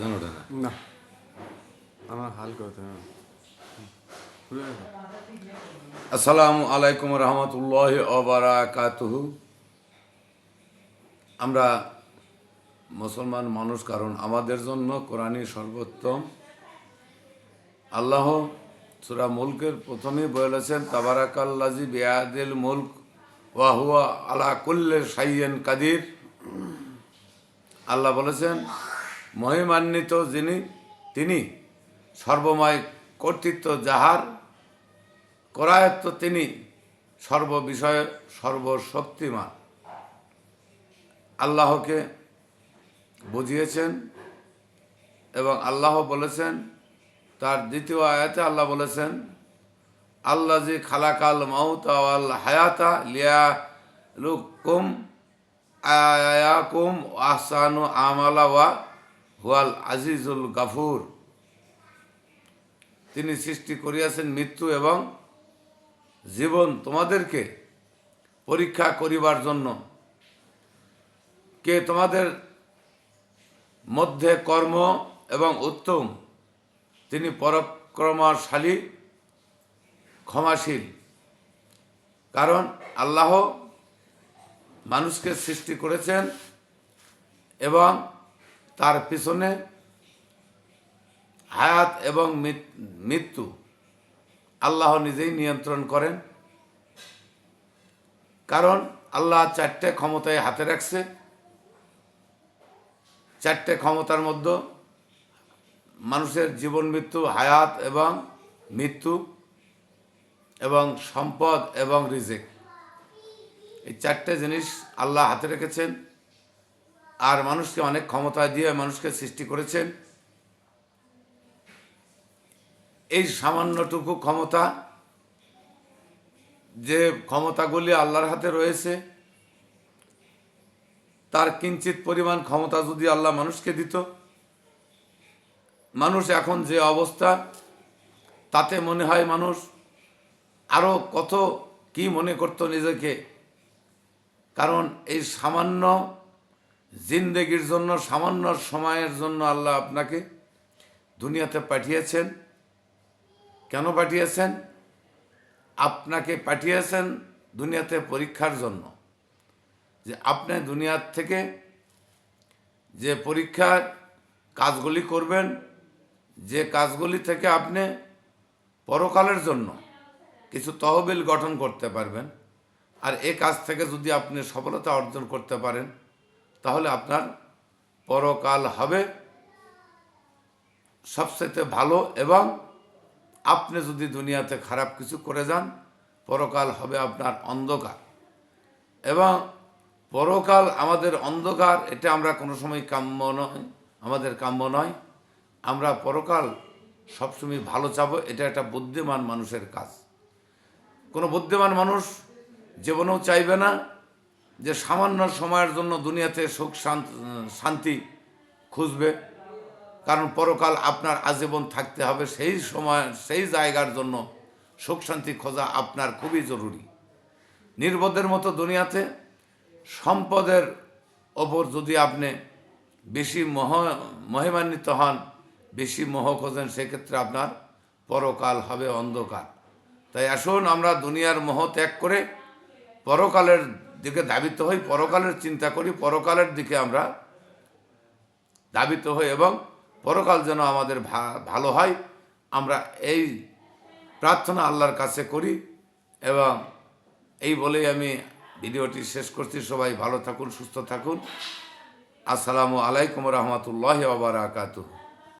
জানো না না আমার হাল হবে আসসালামু আলাইকুম রহমতুল্লাহ অবরাকাতুহু আমরা মুসলমান মানুষ কারণ আমাদের জন্য কোরআনই সর্বোত্তম। আল্লাহ সুরা মুলকের প্রথমেই বলেছেন তাবারাকাল্লাজি বেয়াদিল মুলক ওয়াহুয়া আলা কুল্লে সাইয়েন কাদির। আল্লাহ বলেছেন মহিমান্বিত যিনি, তিনি সর্বময় কর্তৃত্ব যাহার করায়ত্ত তিনি সর্ববিষয়ে, সর্বশক্তিমান। আল্লাহকে বুঝিয়েছেন এবং আল্লাহ বলেছেন, তার দ্বিতীয় আয়াতে আল্লাহ বলেছেন আল্লাহ জি খালাকাল মাউত আল হায়াতা লিয়া লুকুম আয়াকুম আহসানু আমালা ওয়া হুয়াল আজিজুল গাফুর। তিনি সৃষ্টি করিয়াছেন মৃত্যু এবং জীবন তোমাদেরকে পরীক্ষা করিবার জন্য। কে তোমাদের মধ্যে কর্ম এবং উত্তম, তিনি পরাক্রমশালী, ক্ষমাশীল। কারণ আল্লাহ মানুষকে সৃষ্টি করেছেন এবং তার পিছনে হায়াত এবং মৃত্যু আল্লাহ নিজেই নিয়ন্ত্রণ করেন। কারণ আল্লাহ চারটে ক্ষমতায় হাতে রাখছে। চারটে ক্ষমতার মধ্যে মানুষের জীবন মৃত্যু, হায়াত এবং মৃত্যু এবং সম্পদ এবং রিজেক। এই চারটে জিনিস আল্লাহ হাতে রেখেছেন। আর মানুষকে অনেক ক্ষমতা দিয়ে মানুষকে সৃষ্টি করেছেন। এই সামান্যটুকু ক্ষমতা যে ক্ষমতাগুলি আল্লাহর হাতে রয়েছে, তার কিঞ্চিত পরিমাণ ক্ষমতা যদি আল্লাহ মানুষকে দিত, মানুষ এখন যে অবস্থা, তাতে মনে হয় মানুষ আরও কত কি মনে করতো নিজেকে। কারণ এই সামান্য জিন্দেগির জন্য, সামান্য সময়ের জন্য আল্লাহ আপনাকে দুনিয়াতে পাঠিয়েছেন। কেন পাঠিয়েছেন? আপনাকে পাঠিয়েছেন দুনিয়াতে পরীক্ষার জন্য। যে আপনি দুনিয়ার থেকে যে পরীক্ষার কাজগুলি করবেন, যে কাজগুলি থেকে আপনি পরকালের জন্য কিছু তহবিল গঠন করতে পারবেন, আর এ কাজ থেকে যদি আপনি সফলতা অর্জন করতে পারেন তাহলে আপনার পরকাল হবে সবচেয়ে ভালো এবং আপনি যদি দুনিয়াতে খারাপ কিছু করে যান, পরকাল হবে আপনার অন্ধকার। এবং পরকাল আমাদের অন্ধকার, এটা আমরা কোনো সময় কাম্য নয়, আমাদের কাম্য নয়। আমরা পরকাল সবসময় ভালো চাবো, এটা একটা বুদ্ধিমান মানুষের কাজ। কোনো বুদ্ধিমান মানুষ জীবনেও চাইবে না যে সামান্য সময়ের জন্য দুনিয়াতে সুখ শান্ত- খুঁজবে। কারণ পরকাল আপনার আজীবন থাকতে হবে। সেই সময়, সেই জায়গার জন্য সুখ, শান্তি খোঁজা আপনার খুবই জরুরি। নির্বোধের মতো দুনিয়াতে সম্পদের ওপর যদি আপনি বেশি মহ, মহিমান্বিত হন, বেশি মোহ খোঁজেন, সেক্ষেত্রে আপনার পরকাল হবে অন্ধকার। তাই আসুন আমরা দুনিয়ার মোহ ত্যাগ করে পরকালের দিকে ধাবিত হই, পরকালের চিন্তা করি, পরকালের দিকে আমরা ধাবিত হই এবং পরকাল যেন আমাদের ভালো হয়, আমরা এই প্রার্থনা আল্লাহর কাছে করি এবং এই বলেই আমি ভিডিওটি শেষ করছি। সবাই ভালো থাকুন, সুস্থ থাকুন। আসসালামু আলাইকুম রহমতুল্লাহ বারাকাতুহ।